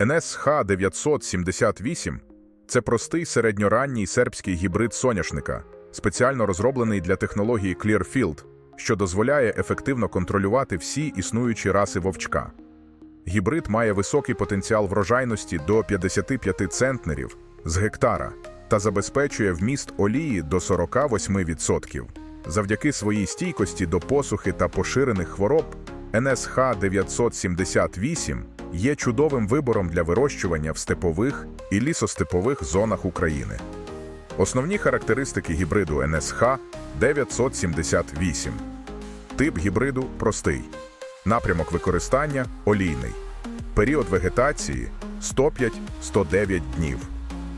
НСХ 978 це простий середньоранній сербський гібрид соняшника, спеціально розроблений для технології Clearfield, що дозволяє ефективно контролювати всі існуючі раси вовчка. Гібрид має високий потенціал врожайності до 55 центнерів з гектара та забезпечує вміст олії до 48%. Завдяки своїй стійкості до посухи та поширених хвороб НСХ 978 є чудовим вибором для вирощування в степових і лісостепових зонах України. Основні характеристики гібриду НСХ 978. Тип гібриду простий. Напрямок використання олійний. Період вегетації 105-109 днів.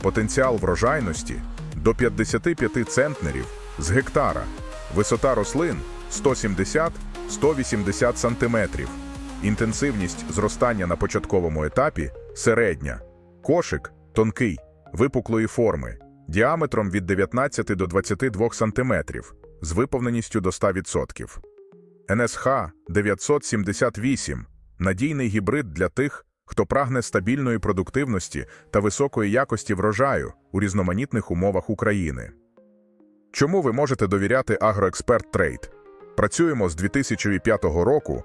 Потенціал врожайності до 55 центнерів з гектара. Висота рослин 170-180 см. Інтенсивність зростання на початковому етапі середня. Кошик тонкий, випуклої форми, діаметром від 19 до 22 см, з виповненістю до 100%. НСХ 978 надійний гібрид для тих, хто прагне стабільної продуктивності та високої якості врожаю у різноманітних умовах України. Чому ви можете довіряти Агроексперт Трейд? Працюємо з 2005 року